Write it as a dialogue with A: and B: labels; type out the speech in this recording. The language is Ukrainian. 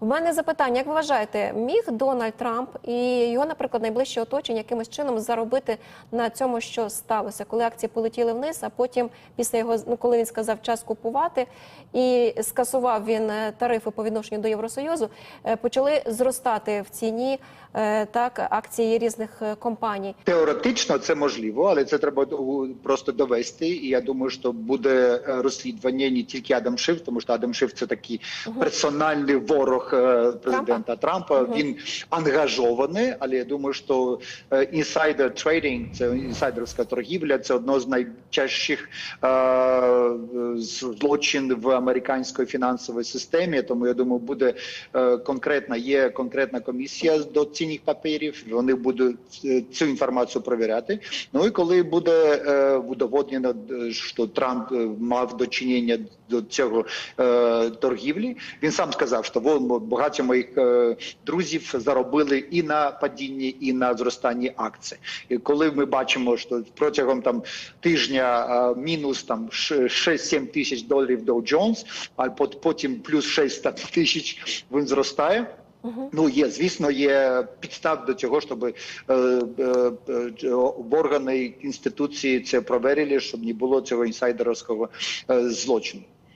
A: У мене запитання: як ви вважаєте, міг Дональд Трамп і його, наприклад, найближче оточення якимось чином заробити на цьому, що сталося, коли акції полетіли вниз, а потім, після його ну, коли він сказав час купувати і скасував він е, тарифи по відношенню до Євросоюзу, е, почали зростати в ціні е, так акції різних компаній.
B: Теоретично це можливо, але це треба просто довести. І я думаю, що буде розслідування не тільки Адам Шиф, тому що Адам Шиф це такий персональний ворог е, президента Трампа. Він ангажований, але я думаю, що інсайдер трейдинг, це інсайдерська торгівля, це одно з найчастіших е, злочин в американській фінансовій системі. Тому я думаю, буде е, конкретна є конкретна комісія до цінних паперів. Вони будуть е, цю інформацію перевіряти. Ну і коли буде е, удоводнено, е, що Трамп мав дочинення до цього е, торгівлі, він сам сказав, що багато моїх е, друзів заробили і на падінні, і на зростанні акцій. І коли ми бачимо, що протягом там тижня е, мінус там 6-7 тисяч доларів Dow Jones, а потім плюс 6 тисяч він зростає. Ну є, звісно, є підстав до цього, щоб е, е, е, органи інституції це проверили, щоб не було цього інсайдерського е, злочину.